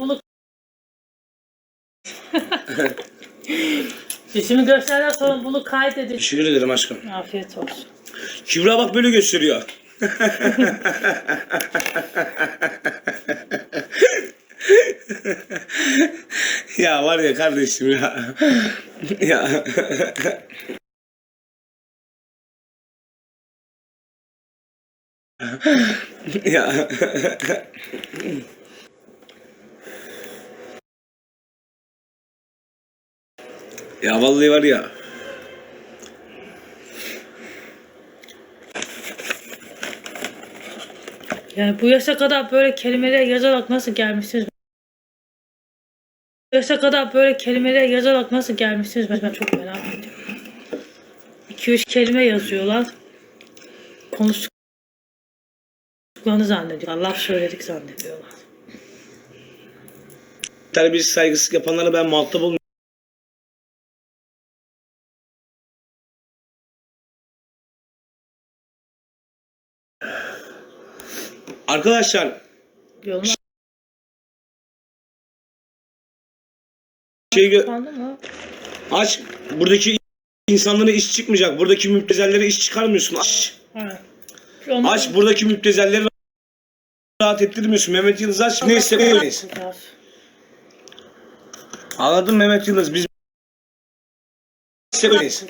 bunu Şimdi gösterden sonra bunu kaydedin. Teşekkür ederim aşkım. Afiyet olsun. Kübra bak böyle gösteriyor. ya var ya kardeşim ya. ya. ya. Ya vallahi var ya. Yani bu yaşa kadar böyle kelimeler yazarak nasıl gelmişsiniz? Bu yaşa kadar böyle kelimeler yazarak nasıl gelmişsiniz? Ben, ben çok merak ediyorum. 2-3 kelime yazıyorlar. Konuştuklarını zannediyorlar. Laf söyledik zannediyorlar. terbiyesiz saygısızlık yapanlara ben muhatap olmuyorum. Arkadaşlar Yoluna şey gö- aç buradaki insanlara iş çıkmayacak. Buradaki müptezellere iş çıkarmıyorsun. Aç. Yoluna- Aç buradaki müptezelleri rahat ettirmiyorsun. Mehmet Yıldız aç. Ne istemeyiz. Anladın Mehmet Yıldız? Biz istemeyiz.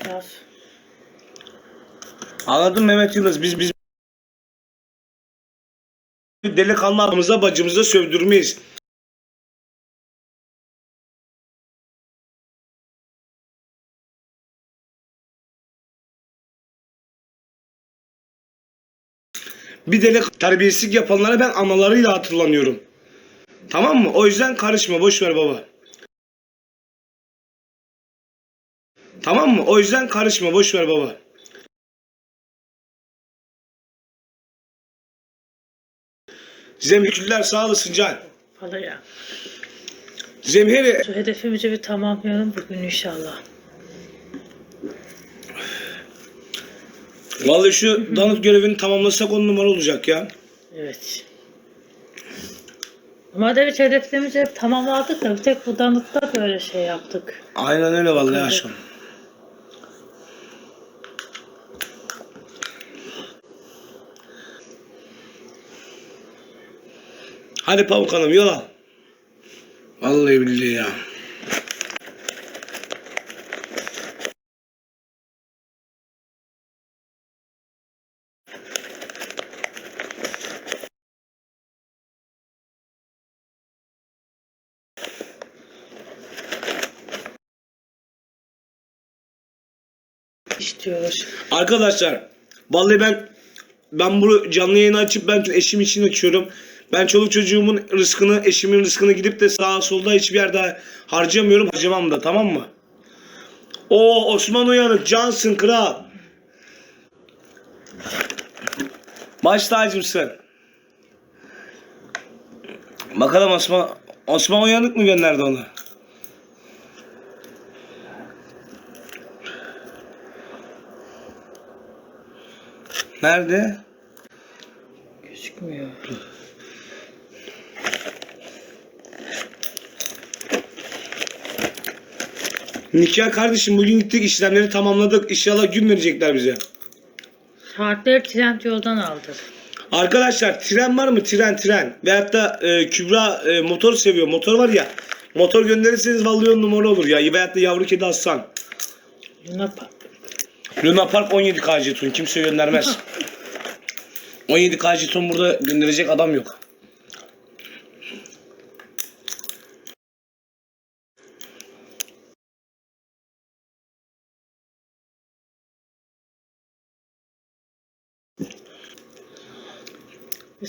Anladın Mehmet Yıldız? Biz biz delikanlı adamıza bacımıza sövdürmeyiz. Bir deli terbiyesizlik yapanlara ben analarıyla hatırlanıyorum. Tamam mı? O yüzden karışma. Boş ver baba. Tamam mı? O yüzden karışma. Boş ver baba. Zemhirler sağ olasın Can. Vallahi ya. Zemheri Şu hedefimizi bir tamamlayalım bugün inşallah. Vallahi şu danıt görevini tamamlasak on numara olacak ya. Evet. Ama evet hedeflerimizi hep tamamladık da bir tek bu danıtta böyle şey yaptık. Aynen öyle vallahi aşkım. Hadi Pamuk Hanım yola. Vallahi billahi ya. İstiyoruz. Arkadaşlar vallahi ben ben bunu canlı yayını açıp ben eşim için açıyorum. Ben çoluk çocuğumun rızkını, eşimin rızkını gidip de sağa solda hiçbir yerde harcamıyorum. Harcamam da tamam mı? O Osman Uyanık, cansın kral. Baş tacımsın. Bakalım Osman, Osman Uyanık mı gönderdi onu? Nerede? Gözükmüyor. Nikah kardeşim bugün gittik işlemleri tamamladık. İnşallah gün verecekler bize. Saatleri trend yoldan aldık. Arkadaşlar tren var mı? Tren tren. Veyahut da e, Kübra e, motor seviyor. Motor var ya. Motor gönderirseniz vallahi on numara olur ya. Veyahut da yavru kedi aslan. Luna Park. Luna Park 17 k jeton. Kimse göndermez. 17 k jeton burada gönderecek adam yok.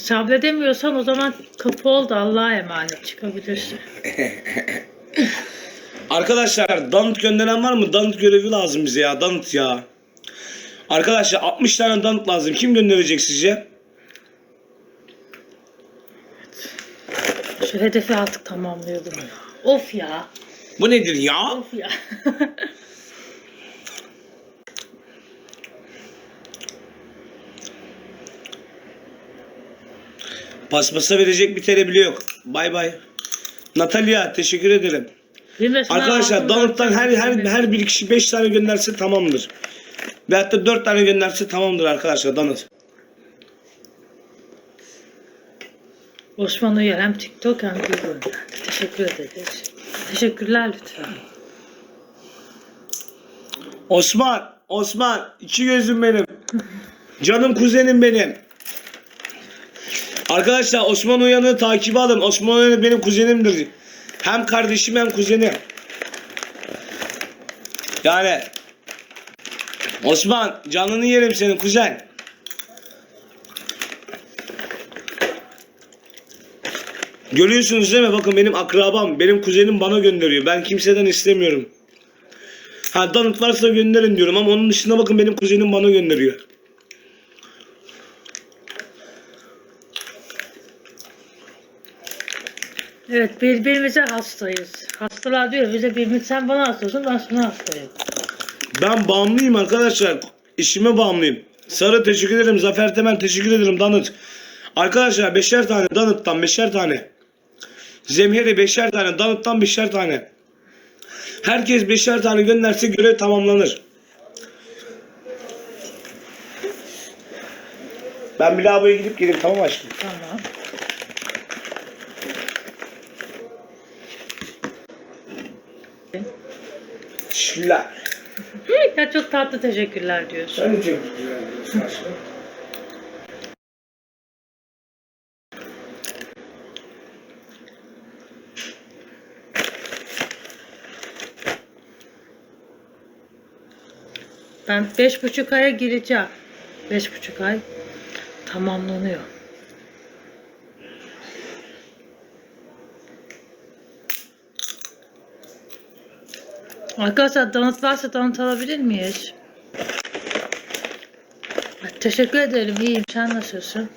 Sabredemiyorsan o zaman kapı ol da Allah'a emanet çıkabilirsin. Arkadaşlar danıt gönderen var mı? Danıt görevi lazım bize ya. Danıt ya. Arkadaşlar 60 tane danıt lazım. Kim gönderecek sizce? Şu hedefi artık tamamlıyordum. Of ya. Bu nedir ya? Of ya. Paspasa verecek bir tane bile yok. Bay bay. Natalya teşekkür ederim. Arkadaşlar Donut'tan her her her bir kişi 5 tane gönderse tamamdır. Ve hatta 4 tane gönderse tamamdır arkadaşlar Donut. Osman Uyar hem TikTok hem Google. Teşekkür ederiz. Teşekkürler lütfen. Osman, Osman iki gözüm benim. Canım kuzenim benim. Arkadaşlar Osman Uyan'ı takibe alın. Osman Uyan benim kuzenimdir. Hem kardeşim hem kuzenim. Yani Osman canını yerim senin kuzen. Görüyorsunuz değil mi? Bakın benim akrabam, benim kuzenim bana gönderiyor. Ben kimseden istemiyorum. Ha donut varsa gönderin diyorum ama onun dışında bakın benim kuzenim bana gönderiyor. Evet birbirimize hastayız. Hastalar diyor bize birbirimiz sen bana hastasın ben sana hastayım. Ben bağımlıyım arkadaşlar. İşime bağımlıyım. Sarı teşekkür ederim. Zafer Temen teşekkür ederim Donut. Arkadaşlar beşer tane Donut'tan beşer tane. Zemheri beşer tane. Donut'tan beşer tane. Herkes beşer tane gönderse görev tamamlanır. Ben bir lavaboya gidip geleyim tamam aşkım. Tamam. Teşekkürler. Ya çok tatlı teşekkürler diyorsun. Sen de çok güzel aşkım. Ben beş buçuk aya gireceğim. Beş buçuk ay tamamlanıyor. Arkadaşlar donut varsa donut alabilir miyiz? Teşekkür ederim. İyiyim. Sen nasılsın?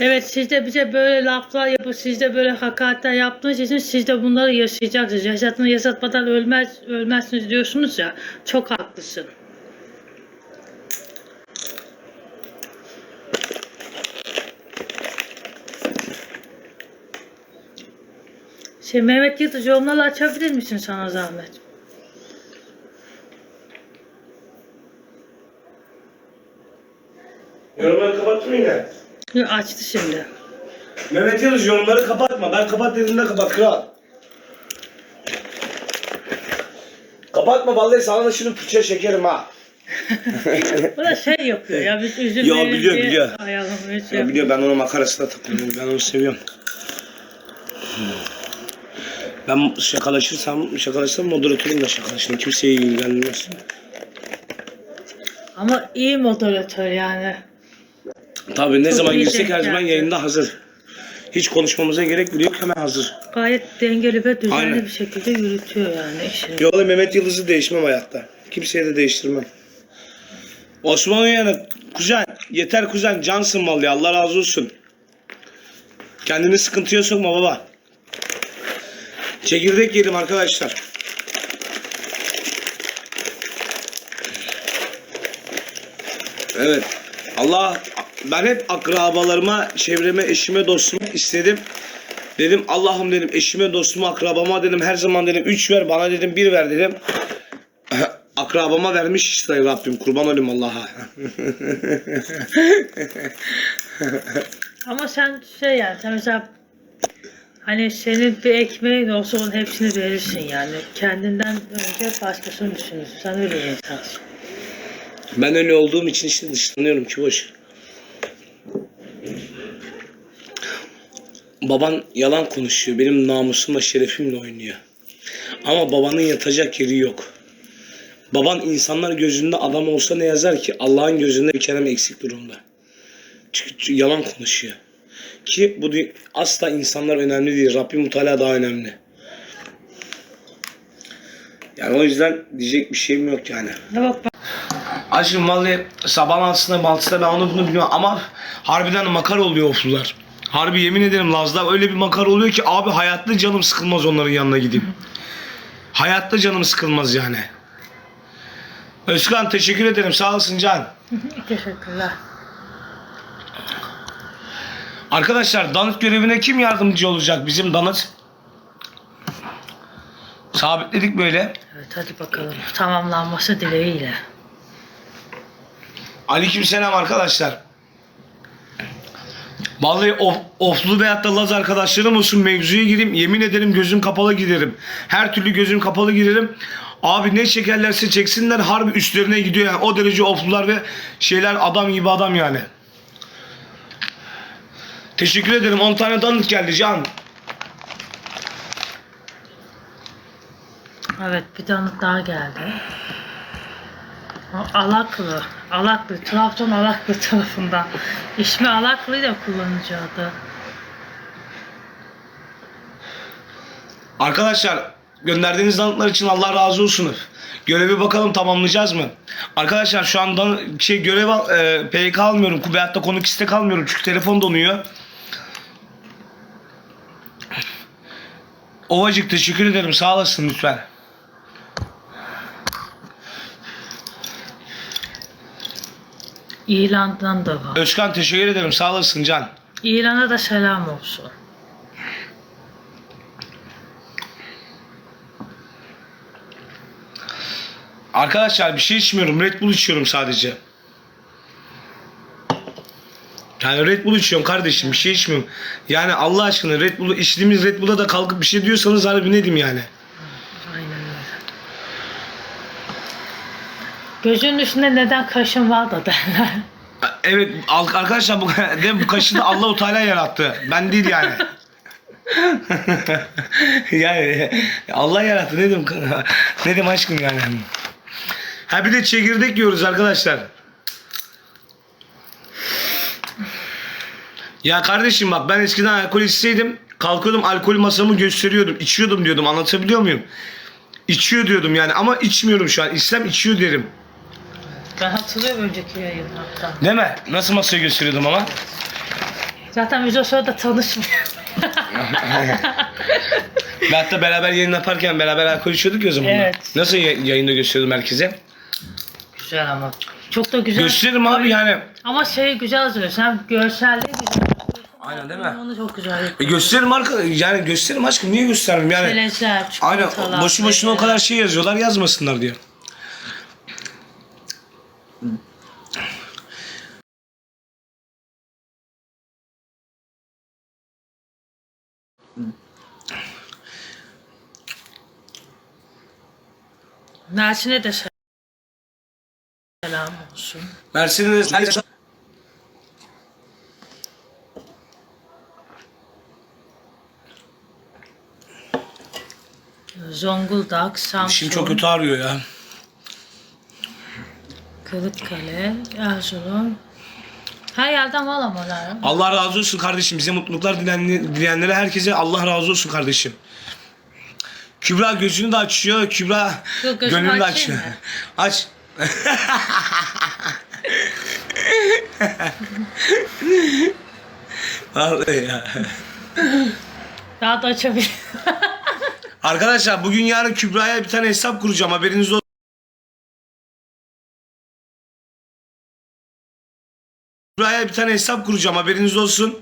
Evet siz de bize böyle laflar yapıp siz de böyle hakaretler yaptığınız için siz de bunları yaşayacaksınız. Yaşatını yaşatmadan ölmez, ölmezsiniz diyorsunuz ya. Çok haklısın. Şey Mehmet Yıldız yorumları açabilir misin sana zahmet? Yorumları kapattın mı yine? Yo, Açtı şimdi. Mehmet Yavuz yorumları kapatma. Ben kapat dediğimde kapat kral. Kapatma vallahi sana da şunu fırça şekerim ha. O da şey yapıyor ya biz üzülmeyiz Yo, biliyor, diye biliyor. ayarlamayı şey Ya biliyor ben onun makarasına takılıyorum. Ben onu seviyorum. Ben şakalaşırsam, şakalaşsam moderatörüm de şakalaşırım. Kimseye ilgilenmez. Ama iyi moderatör yani. Tabii ne Çok zaman girsek her zaman yayında hazır. Hiç konuşmamıza gerek bile yok hemen hazır. Gayet dengeli ve düzenli Aynen. bir şekilde yürütüyor yani işini. Yola Mehmet Yıldız'ı değişmem hayatta. Kimseye de değiştirmem. Osman Uyanık, kuzen, yeter kuzen, cansın vallahi Allah razı olsun. Kendini sıkıntıya sokma baba. Çekirdek yedim arkadaşlar. Evet. Allah ben hep akrabalarıma, çevreme, eşime, dostuma istedim. Dedim Allah'ım dedim eşime, dostuma, akrabama dedim her zaman dedim 3 ver bana dedim 1 ver dedim. Akrabama vermiş işte Rabbim kurban olayım Allah'a. Ama sen şey yani sen mesela hani senin bir ekmeğin olsa onun hepsini verirsin yani. Kendinden önce başkasını düşünürsün. Sen öyle bir insansın. ben öyle olduğum için işte dışlanıyorum ki boş. Baban yalan konuşuyor. Benim namusumla şerefimle oynuyor. Ama babanın yatacak yeri yok. Baban insanlar gözünde adam olsa ne yazar ki? Allah'ın gözünde bir kerem eksik durumda. Çünkü, yalan konuşuyor. Ki bu asla insanlar önemli değil. Rabbim Teala daha önemli. Yani o yüzden diyecek bir şeyim yok yani. Aşkım vallahi sabah altısında maltısında ben onu bunu bilmiyorum ama harbiden makara oluyor oflular. Harbi yemin ederim Laz'da öyle bir makara oluyor ki abi hayatta canım sıkılmaz onların yanına gideyim. hayatta canım sıkılmaz yani. Özkan teşekkür ederim sağ olasın Can. Teşekkürler. Arkadaşlar Danıt görevine kim yardımcı olacak bizim Danıt? Sabitledik böyle. Evet hadi bakalım. Tamamlanması dileğiyle. Aleykümselam arkadaşlar. Vallahi of, oflu veyahut da Laz arkadaşlarım olsun mevzuya gireyim. Yemin ederim gözüm kapalı giderim. Her türlü gözüm kapalı giderim. Abi ne çekerlerse çeksinler harbi üstlerine gidiyor yani. O derece oflular ve şeyler adam gibi adam yani. Teşekkür ederim. 10 tane danıt geldi Can. Evet bir tanıt daha geldi. Alaklı. Alaklı. Trabzon Alaklı tarafından. İsmi Alaklı da kullanıcı adı. Arkadaşlar gönderdiğiniz danıtlar için Allah razı olsun. Görevi bakalım tamamlayacağız mı? Arkadaşlar şu anda şey görev al, e, PK almıyorum. Veyahut da konuk istek almıyorum çünkü telefon donuyor. Ovacık teşekkür ederim sağ olasın lütfen. İran'dan da var. Özkan teşekkür ederim sağ olasın Can. İran'a da selam olsun. Arkadaşlar bir şey içmiyorum. Red Bull içiyorum sadece. Yani Red Bull içiyorum kardeşim. Bir şey içmiyorum. Yani Allah aşkına Red Bull'u içtiğimiz Red Bull'a da kalkıp bir şey diyorsanız harbi ne diyeyim yani. Aynen öyle. Gözünün üstünde neden kaşın var da derler. Evet arkadaşlar bu, de, bu kaşı da Allah-u Teala yarattı. Ben değil yani. yani Allah yarattı ne dedim ne dedim aşkım yani. Ha bir de çekirdek yiyoruz arkadaşlar. Ya kardeşim bak ben eskiden alkol içseydim kalkıyordum alkol masamı gösteriyordum. içiyordum diyordum anlatabiliyor muyum? İçiyor diyordum yani ama içmiyorum şu an. İçsem içiyor derim. Ben hatırlıyorum önceki yayınlardan. Değil mi? Nasıl masayı gösteriyordum ama? Zaten biz o sırada tanışmıyoruz. Ve hatta beraber yayın yaparken beraber alkol içiyorduk ya o zaman. Evet. Nasıl ya- yayında gösteriyordum herkese? güzel ama. Çok da güzel. Gösteririm abi yani. Ama şey güzel söylüyorsun. Hem görselliği güzel. Aynen değil mi? Onu çok güzel E yapıyor. gösteririm arka yani gösteririm aşkım niye göstermem yani. Çerezler, Aynen çikolatalar. boşu boşuna o kadar şey yazıyorlar yazmasınlar diyor. Mersin'e de selam olsun. Mercedes Zonguldak, Samsun, Şimdi çok kötü ağrıyor ya. Kırıkkale, Erzurum. Her yerden var ama lan. Allah razı olsun kardeşim. Bize mutluluklar dileyen, dileyenlere herkese Allah razı olsun kardeşim. Kübra gözünü de açıyor. Kübra gözümü gönlünü de açayım açıyor. mı? Aç. Vallahi ya. Daha da açabilir. Arkadaşlar bugün yarın Kübra'ya bir tane hesap kuracağım. Haberiniz olsun. Kübra'ya bir tane hesap kuracağım. Haberiniz olsun.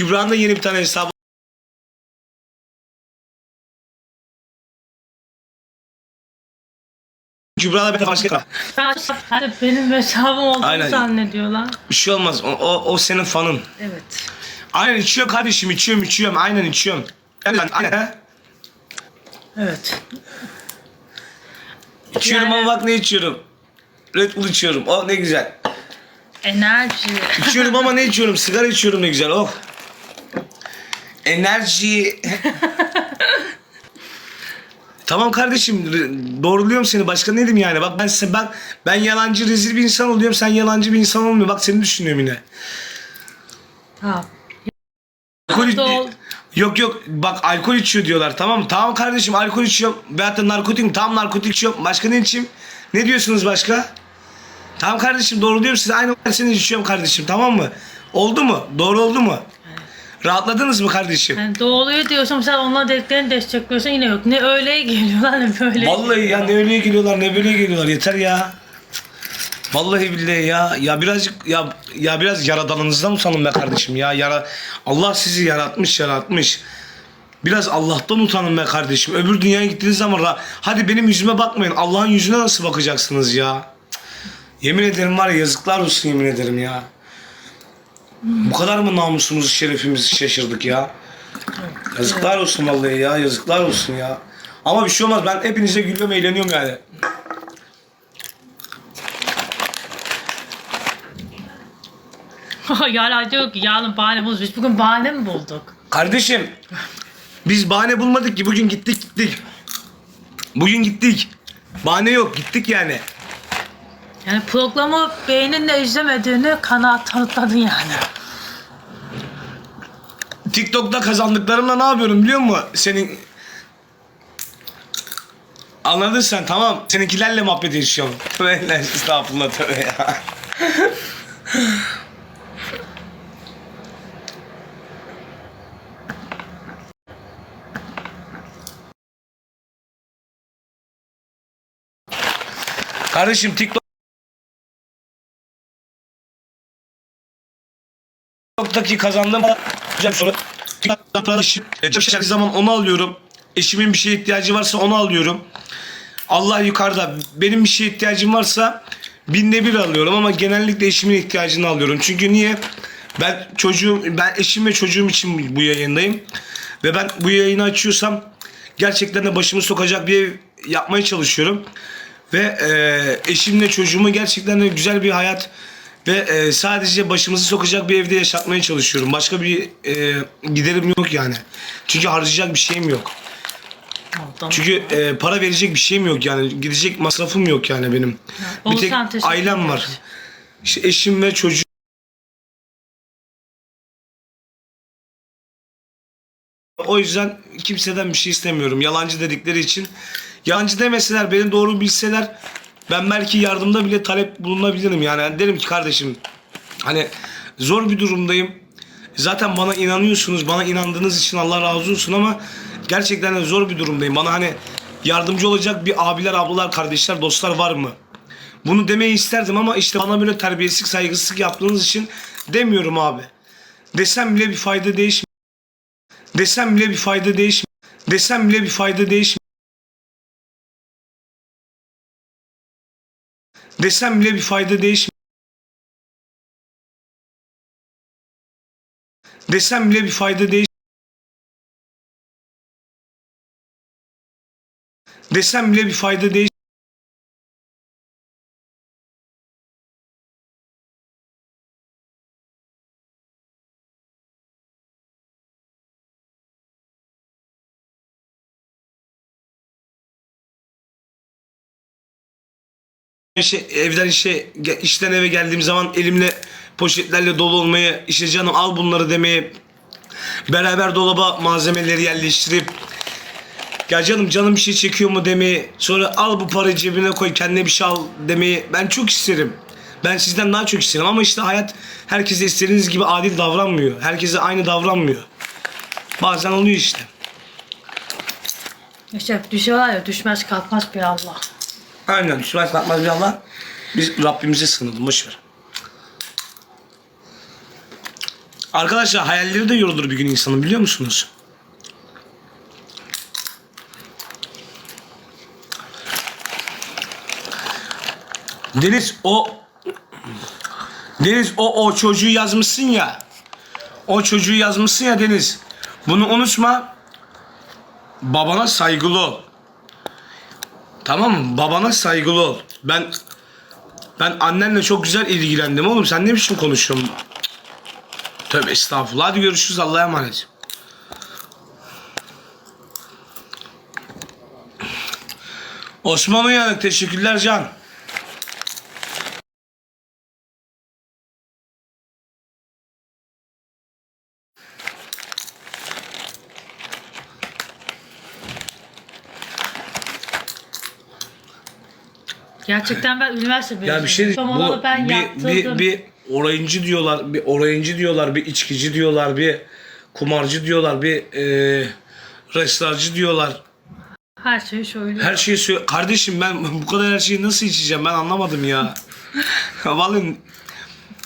Kübra'nın da yeni bir tane hesabı Kübra'la bir başka benim hesabım olduğunu Aynen. zannediyorlar. bir şey olmaz. O, o, o senin fanın. Evet. Aynen içiyor kardeşim içiyorum içiyorum. Aynen içiyorum. Aynen. aynen. Evet. İçiyorum Yani- ama bak ne içiyorum. Red Bull içiyorum. Oh ne güzel. Enerji. İçiyorum ama ne içiyorum? Sigara içiyorum ne güzel. Oh. Enerji. tamam kardeşim doğruluyorum seni. Başka ne diyeyim yani? Bak ben size bak ben yalancı rezil bir insan oluyorum. Sen yalancı bir insan olmuyor. Bak seni düşünüyorum yine. tamam. alkol. Yok yok bak alkol içiyor diyorlar tamam mı? Tamam kardeşim alkol içiyorum veyahut da narkotik tam narkotik içiyorum. Başka ne içeyim? Ne diyorsunuz başka? Tamam kardeşim doğru diyorum size aynı seni içiyorum kardeşim tamam mı? Oldu mu? Doğru oldu mu? Rahatladınız mı kardeşim? Yani doğruyu diyorsun sen onların dediklerini destekliyorsun yine yok. Ne öyle geliyorlar ne böyle. Vallahi ya ne öyle geliyorlar ne böyle geliyorlar yeter ya. Vallahi billahi ya ya birazcık ya ya biraz yaradanınızdan utanın be kardeşim ya yara Allah sizi yaratmış yaratmış. Biraz Allah'tan utanın be kardeşim. Öbür dünyaya gittiğiniz zaman ra- hadi benim yüzüme bakmayın. Allah'ın yüzüne nasıl bakacaksınız ya? Yemin ederim var ya yazıklar olsun yemin ederim ya. Bu kadar mı namusumuzu şerefimizi şaşırdık ya? Yazıklar olsun vallahi ya yazıklar olsun ya. Ama bir şey olmaz ben hepinize gülüyorum eğleniyorum yani. Yara diyor ki yarın bahane buluruz. Biz bugün bahane mi bulduk? Kardeşim biz bahane bulmadık ki bugün gittik gittik. Bugün gittik. Bahane yok gittik yani. Yani programı beyninle izlemediğini kanaat tanıtladın yani. TikTok'ta kazandıklarımla ne yapıyorum biliyor musun? Senin Anladın sen tamam. Seninkilerle muhabbet yaşıyorum. Tövbe estağfurullah tövbe ya. Kardeşim TikTok TikTok'taki kazandığım güzel soru. TikTok'ta çalıştığı zaman onu alıyorum. Eşimin bir şeye ihtiyacı varsa onu alıyorum. Allah yukarıda. Benim bir şeye ihtiyacım varsa binde bir alıyorum ama genellikle eşimin ihtiyacını alıyorum. Çünkü niye? Ben çocuğum, ben eşim ve çocuğum için bu yayındayım. Ve ben bu yayını açıyorsam gerçekten de başımı sokacak bir ev yapmaya çalışıyorum. Ve e, eşimle çocuğumu gerçekten de güzel bir hayat ve e, sadece başımızı sokacak bir evde yaşatmaya çalışıyorum. Başka bir e, giderim yok yani. Çünkü harcayacak bir şeyim yok. Çünkü e, para verecek bir şeyim yok yani. Gidecek masrafım yok yani benim. Bir tek teşekkür ailem var. ederiz. İşte eşim ve çocuğum. O yüzden kimseden bir şey istemiyorum. Yalancı dedikleri için. Yalancı demeseler, beni doğru bilseler ben belki yardımda bile talep bulunabilirim. Yani derim ki kardeşim hani zor bir durumdayım. Zaten bana inanıyorsunuz. Bana inandığınız için Allah razı olsun ama gerçekten de zor bir durumdayım. Bana hani yardımcı olacak bir abiler, ablalar, kardeşler, dostlar var mı? Bunu demeyi isterdim ama işte bana böyle terbiyesizlik, saygısızlık yaptığınız için demiyorum abi. Desem bile bir fayda değişmiyor. Desem bile bir fayda değişmiyor. Desem bile bir fayda değişmiyor. Desem bile bir fayda değişmiyor. Desem bile bir fayda değiş. Desem bile bir fayda değiş. Şey, evden işe işten eve geldiğim zaman elimle poşetlerle dolu olmayı işte canım al bunları demeye beraber dolaba malzemeleri yerleştirip ya canım canım bir şey çekiyor mu demeyi sonra al bu parayı cebine koy kendine bir şey al demeyi ben çok isterim. Ben sizden daha çok isterim ama işte hayat herkese istediğiniz gibi adil davranmıyor. Herkese aynı davranmıyor. Bazen oluyor işte. İşte düşüyorlar ya düşmez kalkmaz bir Allah. Aynen. Düşmez kalkmaz bir Allah. Biz Rabbimize sığınalım. Boş ver. Arkadaşlar hayalleri de yorulur bir gün insanın biliyor musunuz? Deniz o Deniz o o çocuğu yazmışsın ya. O çocuğu yazmışsın ya Deniz. Bunu unutma. Babana saygılı ol. Tamam? Babana saygılı ol. Ben ben annenle çok güzel ilgilendim oğlum. Sen ne biçim konuşuyorsun? Tövbe estağfurullah. Hadi görüşürüz. Allah'a emanet. Osman Uyanık. Teşekkürler Can. Gerçekten ben üniversite mezunuyum. Ya bir şey Diplomaları bu ben bir, yaptırdım. bir, bir orayıncı diyorlar, bir orayıncı diyorlar, bir içkici diyorlar, bir kumarcı diyorlar, bir e, restoracı diyorlar. Her şeyi söylüyor. Her şeyi söyle. Kardeşim ben bu kadar her şeyi nasıl içeceğim ben anlamadım ya. Vallahi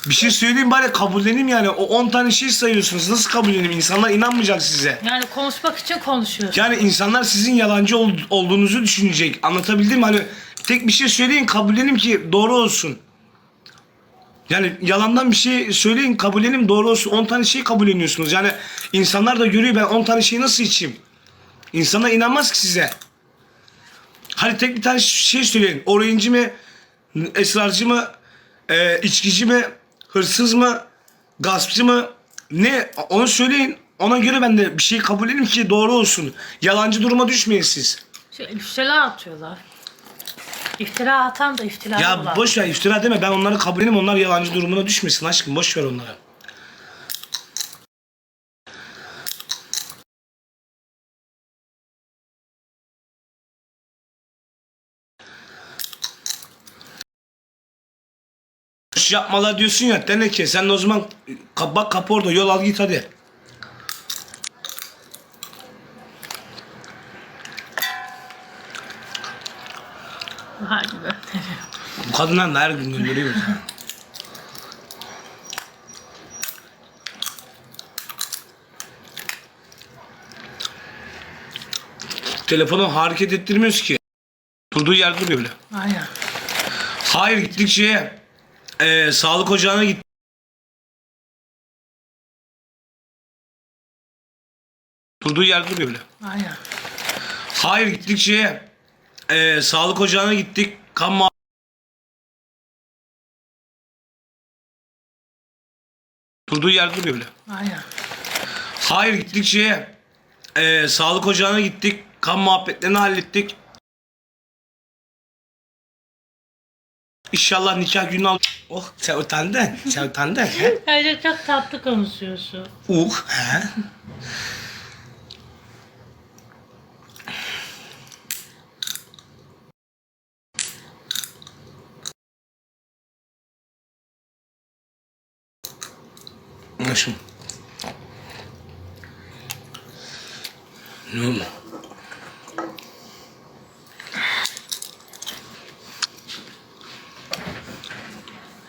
bir şey söyleyeyim bari kabulleneyim yani. O 10 tane şey sayıyorsunuz. Nasıl kabulleneyim? İnsanlar inanmayacak size. Yani konuşmak için konuşuyorsun. Yani insanlar sizin yalancı ol- olduğunuzu düşünecek. Anlatabildim mi? Hani tek bir şey söyleyin kabullenim ki doğru olsun. Yani yalandan bir şey söyleyin kabullenim doğru olsun. 10 tane şey kabulleniyorsunuz. Yani insanlar da görüyor ben 10 tane şeyi nasıl içeyim? İnsanlar inanmaz ki size. Hadi tek bir tane şey söyleyin. Orayıncı mı? Esrarcı mı? E, içkici mi? Hırsız mı? Gaspçı mı? Ne? Onu söyleyin. Ona göre ben de bir şey kabul edeyim ki doğru olsun. Yalancı duruma düşmeyin siz. Şey, iftira atıyorlar. İftira atan da iftira Ya boş ver iftira deme. Ben onları kabul edeyim. Onlar yalancı durumuna düşmesin aşkım. Boş ver onları. Boş yapmalar diyorsun ya teneke sen de o zaman kap- bak kapı orada yol al git. Hadi be. Bu kadınlar da her gün gönderiyoruz. Telefonu hareket ettirmiyoruz ki. Durduğu yerde duruyor bile. Aynen. Hayır gittik şeye. eee, sağlık ocağına gittik. Durduğu yerde duruyor bile. Aynen. Hayır gittik şeye. eee, sağlık ocağına gittik. Kan Durduğu yerde duruyor bile. Aynen. Hayır gittik şeye. eee, sağlık ocağına gittik. Kan muhabbetlerini hallettik. İnşallah nikah günü al. Oh sen utandın. Sen utandın. he? Bence çok tatlı konuşuyorsun. Uh. He? Arkadaşım. Ne oldu?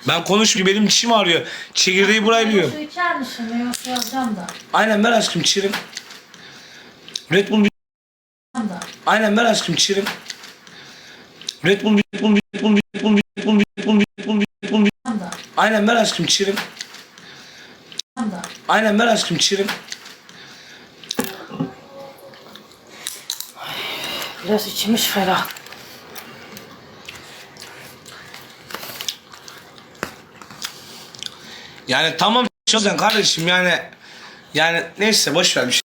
Ben konuşmuyor. Benim dişim ağrıyor. Çekirdeği buraya diyor. Su içer misin? Ben yazacağım da. Aynen ver aşkım çirim. Red Bull bir... Aynen ver aşkım çirim. Red Bull bir... Red Bull bir... Red Bull bir... Red Bull bir... Red Bull bir... Aynen ver aşkım çirim. Aynen ver aşkım çirim. Biraz içimiz ferah. Yani tamam çözen kardeşim yani... Yani neyse boş ver bir şey.